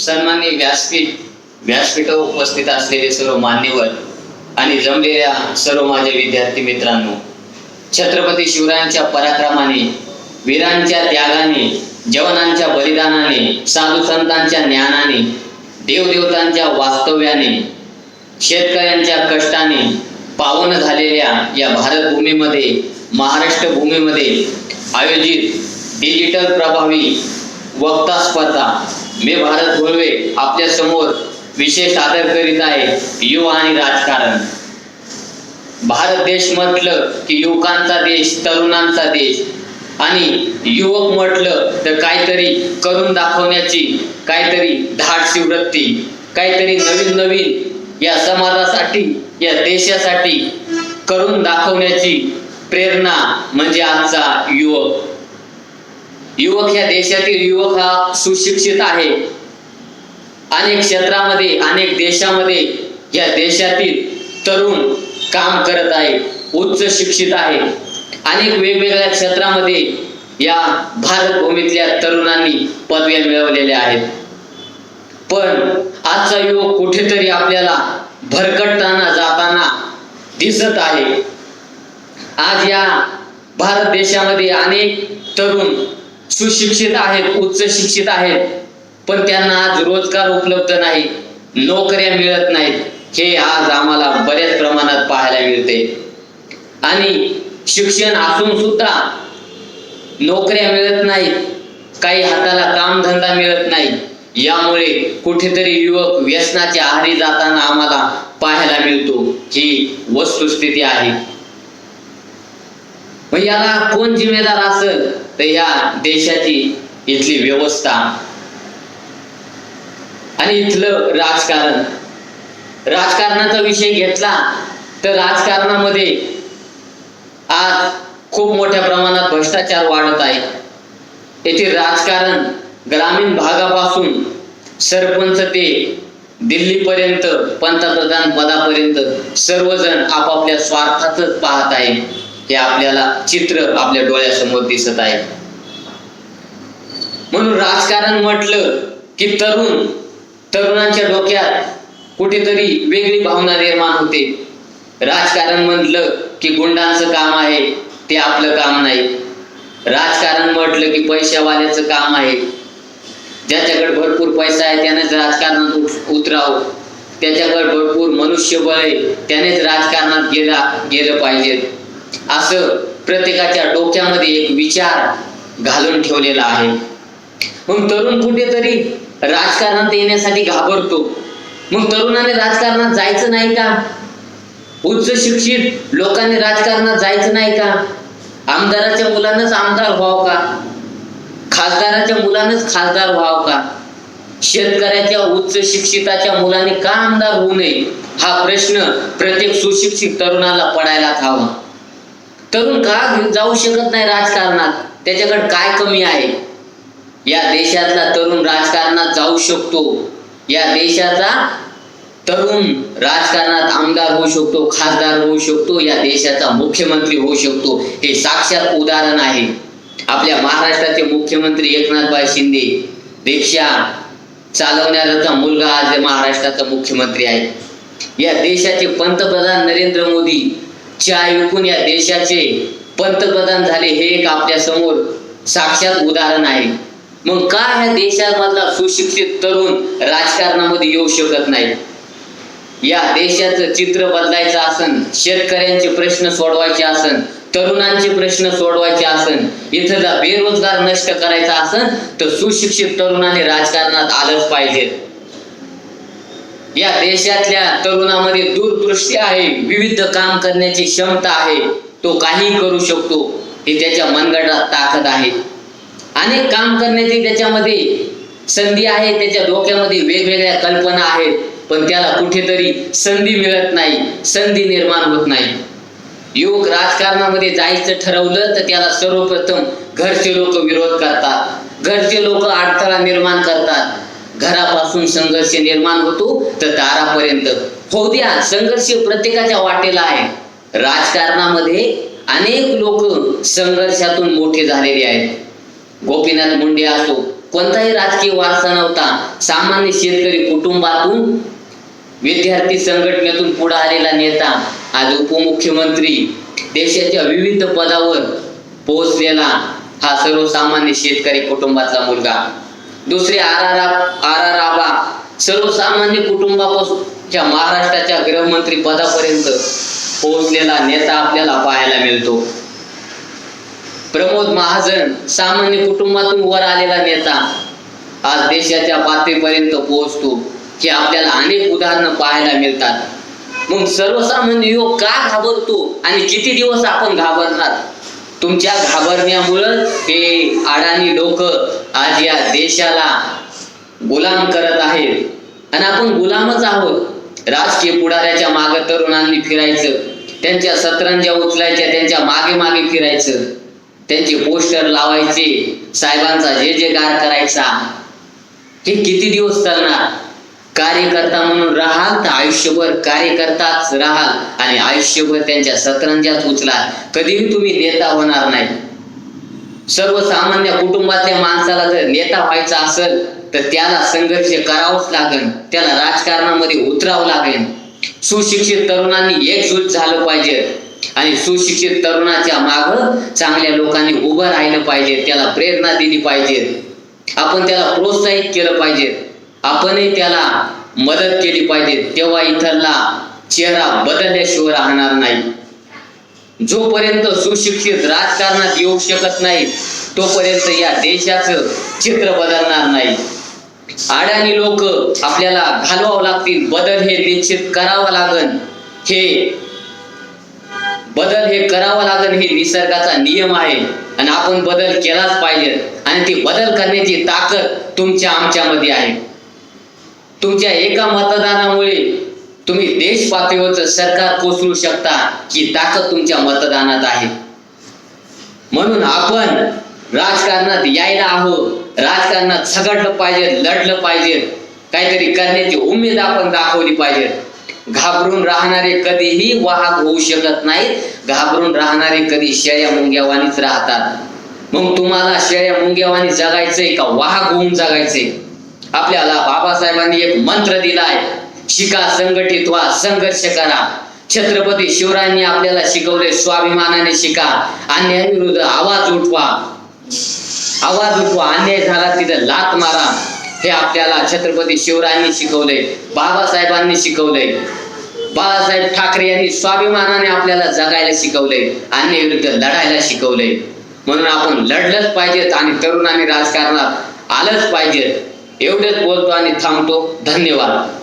सन्मान्य व्यासपीठ व्यासपीठ उपस्थित असलेले सर्व मान्यवर आणि जमलेल्या सर्व माझ्या विद्यार्थी मित्रांनो छत्रपती शिवरायांच्या पराक्रमाने वीरांच्या त्यागाने जवानांच्या बलिदानाने साधू संतांच्या ज्ञानाने देवदेवतांच्या वास्तव्याने शेतकऱ्यांच्या कष्टाने पावन झालेल्या या भारत भूमीमध्ये महाराष्ट्र भूमीमध्ये आयोजित डिजिटल प्रभावी वक्ता स्पर्धा मी भारत घोळवे आपल्यासमोर विशेष सादर करीत आहे युवा आणि राजकारण. भारत देश म्हटलं की युवकांचा देश तरुणांचा देश. आणि युवक म्हटलं तर काहीतरी करून दाखवण्याची काहीतरी धाडसी वृत्ती काहीतरी नवीन नवीन या समाजासाठी या देशासाठी करून दाखवण्याची प्रेरणा म्हणजे आजचा युवक. युवक या देशातील युवक हा सुशिक्षित आहे. अनेक क्षेत्रामध्ये अनेक देशामध्ये या देशातील तरुण काम करत आहे उच्च शिक्षित आहे. अनेक वेगवेगळ्या क्षेत्रामध्ये या भारत भूमीतल्या तरुणांनी पदव्या मिळवलेल्या आहेत. पण आजचा युवक कुठेतरी आपल्याला भरकटताना जाताना दिसत आहे. आज या भारत देशामध्ये अनेक तरुण सुशिक्षित आहेत उच्च शिक्षित आहेत पण त्यांना आज रोजगार उपलब्ध नाही नोकऱ्या मिळत नाहीत. हे आज आम्हाला बऱ्याच प्रमाणात पाहायला मिळते. आणि शिक्षण असून सुद्धा नोकऱ्या मिळत नाहीत काही हाताला कामधंदा मिळत नाही. यामुळे कुठेतरी युवक व्यसनाच्या आहारी जाताना आम्हाला पाहायला मिळतो ही वस्तुस्थिती आहे. मग याला कोण जिम्मेदार असेल? तर या देशाची इथली व्यवस्था आणि इथलं राजकारण. राजकारणाचा विषय घेतला तर राजकारणामध्ये आज खूप मोठ्या प्रमाणात भ्रष्टाचार वाढत आहे. येथे राजकारण ग्रामीण भागापासून सरपंच ते दिल्लीपर्यंत पंतप्रधान पदापर्यंत सर्वजण आपापल्या स्वार्थातच पाहत आहे हे आपल्याला चित्र आपल्या डोळ्यासमोर दिसत आहे. म्हणून राजकारण म्हटलं की तरुण तरुणांच्या डोक्यात कुठेतरी वेगळी भावना निर्माण होते. राजकारण म्हटलं की गुंडांचं काम आहे ते आपलं काम नाही. राजकारण म्हटलं की पैशावाल्याचं काम आहे. ज्याच्याकडे भरपूर पैसा आहे त्यानेच राजकारणात उतरावं. त्याच्याकडे भरपूर मनुष्यबळ आहे त्यानेच राजकारणात गेला गेलं पाहिजे. असं प्रत्येकाच्या डोक्यामध्ये एक विचार घालून ठेवलेला आहे. मग तरुण कुठेतरी राजकारणात येण्यासाठी घाबरतो. मग तरुणाने राजकारणात जायचं नाही का? उच्च शिक्षित लोकांनी राजकारणात जायचं नाही का? आमदाराच्या मुलांनाच आमदार व्हावं का? खासदाराच्या मुलांनाच खासदार व्हावं का? शेतकऱ्याच्या उच्च शिक्षिताच्या मुलाने का आमदार होऊ नये? हा प्रश्न प्रत्येक सुशिक्षित तरुणाला पडायलाच हवा. तरुण का जाऊ शकत नाही राजकारणात? त्याच्याकडे काय कमी आहे? या देशातला तरुण राजकारणात जाऊ शकतो. या देशाचा तरुण राजकारणात आमदार होऊ शकतो खासदार होऊ शकतो या देशाचा मुख्यमंत्री होऊ शकतो. हे साक्षात उदाहरण आहे. आपल्या महाराष्ट्राचे मुख्यमंत्री एकनाथभाई शिंदे रिक्षा चालवणाऱ्याचा मुलगा आज महाराष्ट्राचा मुख्यमंत्री आहे. या देशाचे पंतप्रधान नरेंद्र मोदी च्या ऐकून या देशाचे पंतप्रधान झाले हे एक आपल्यासमोर साक्षात उदाहरण आहे. मग का ह्या देशामधला सुशिक्षित तरुण राजकारणामध्ये येऊ शकत नाही? या देशाचं चित्र बदलायचं असन शेतकऱ्यांचे प्रश्न सोडवायचे असन तरुणांचे प्रश्न सोडवायचे असन इथं बेरोजगार नष्ट करायचा असन तर सुशिक्षित तरुणाने राजकारणात आलंच पाहिजे. या देशातल्या तरुणामध्ये दूरदृष्टी आहे विविध काम करण्याची क्षमता आहे तो काही करू शकतो हे त्याच्या मनगटात ताकद आहे. अनेक काम करण्याची त्याच्यामध्ये संधी आहे त्याच्या डोक्यामध्ये वेगवेगळ्या कल्पना आहेत पण त्याला कुठेतरी संधी मिळत नाही संधी निर्माण होत नाही. युवक राजकारणामध्ये जायचं ठरवलं तर त्याला सर्वप्रथम घरचे लोक विरोध करतात. घरचे लोक अडथळा निर्माण करतात. घरापासून संघर्ष निर्माण होतो तर दारापर्यंत. होऊ द्या संघर्ष प्रत्येकाच्या वाटेला आहे. राजकारणामध्ये अनेक लोक संघर्षातून मोठे झालेले आहेत. गोपीनाथ मुंडे असो कोणताही राजकीय वारसा नव्हता सामान्य शेतकरी कुटुंबातून विद्यार्थी संघटनेतून पुढे आलेला नेता आज उपमुख्यमंत्री देशाच्या विविध पदावर पोहोचलेला हा सर्वसामान्य शेतकरी कुटुंबातला मुलगा. दुसरी R R R R Aaba सर्वसामान्य कुटुंबापासूनच्या महाराष्ट्राच्या गृहमंत्री पदापर्यंत पोहोचलेला नेता आपल्याला पाहायला मिळतो. प्रमोद महाजन सामान्य कुटुंबातून वर आलेला नेता आज देशाच्या पातळीपर्यंत पोहोचतो जे आपल्याला अनेक उदाहरणं पाहायला मिळतात. मग सर्वसामान्य युवक का घाबरतो आणि किती दिवस आपण घाबरणार? तुमच्या घाबरण्यामुळं हे अडाणी लोक आज या देशाला गुलाम करत आहेत. आणि आपण गुलामच आहोत. राजकीय पुढाऱ्याच्या मागे तरुणांनी फिरायचं. त्यांच्या सतरंजा उचलायच्या त्यांच्या मागे मागे फिरायचं. त्यांचे पोस्टर लावायचे. साहेबांचा जे जे गार करायचा. हे किती दिवस चालणार? कार्यकर्ता म्हणून राहाल तर आयुष्यभर कार्यकर्ताच राहाल. आणि आयुष्यभर त्यांच्या सतरंजात उचलाल कधीही तुम्ही नेता होणार नाही. सर्वसामान्य कुटुंबातल्या माणसाला जर नेता व्हायचा असेल तर त्याला संघर्ष करावाच लागेल. त्याला राजकारणामध्ये उतरावं लागेल. सुशिक्षित तरुणांनी एकजूट झालं पाहिजे. आणि सुशिक्षित तरुणाच्या माग चांगल्या लोकांनी उभं राहिलं पाहिजे. त्याला प्रेरणा दिली पाहिजे. आपण त्याला प्रोत्साहित केलं पाहिजे. आपणही त्याला मदत केली पाहिजे. तेव्हा इथला चेहरा बदलल्याशिवाय राहणार नाही. जोपर्यंत सुशिक्षित राजकारणात येऊ शकत नाही तोपर्यंत या देशाचं चित्र बदलणार नाही. अडाणी लोक आपल्याला घालवावं लागतील बदल हे निश्चित करावं लागन. हे बदल हे करावं लागन हे निसर्गाचा नियम आहे. आणि आपण बदल केलाच पाहिजे. आणि ती बदल करण्याची ताकद तुमच्या आमच्यामध्ये आहे. तुमच्या एका मतदानामुळे तुम्ही देश पातळीवरचं सरकार कोसळू शकता ही ताकद तुमच्या मतदानात आहे. म्हणून आपण राजकारणात यायला आहोत. राजकारणात झगडलं पाहिजे लढलं पाहिजे. काहीतरी करण्याची उमेद आपण दाखवली पाहिजे. घाबरून राहणारे कधीही वाहक होऊ शकत नाहीत. घाबरून राहणारे कधी शेळ्या मुंग्यावानीच राहतात. मग तुम्हाला शेळ्या मुंग्यावानी जगायचंय का? वाहक होऊन जगायचंय. आपल्याला बाबासाहेबांनी एक मंत्र दिलाय. शिका संघटित व्हा संघर्ष करा. छत्रपती शिवरायांनी आपल्याला शिकवले स्वाभिमानाने शिका. अन्यायाविरुद्ध आवाज उठवा. आवाज उठवा. अन्याय झाला तिथं लात मारा. हे आपल्याला छत्रपती शिवरायांनी शिकवले बाबासाहेबांनी शिकवले. बाळासाहेब ठाकरे यांनी स्वाभिमानाने आपल्याला जगायला शिकवले अन्याय विरुद्ध लढायला शिकवले. म्हणून आपण लढलंच पाहिजेत आणि तरुणांनी राजकारणात आलंच पाहिजे एवढेच बोलतो आणि थांबतो. धन्यवाद.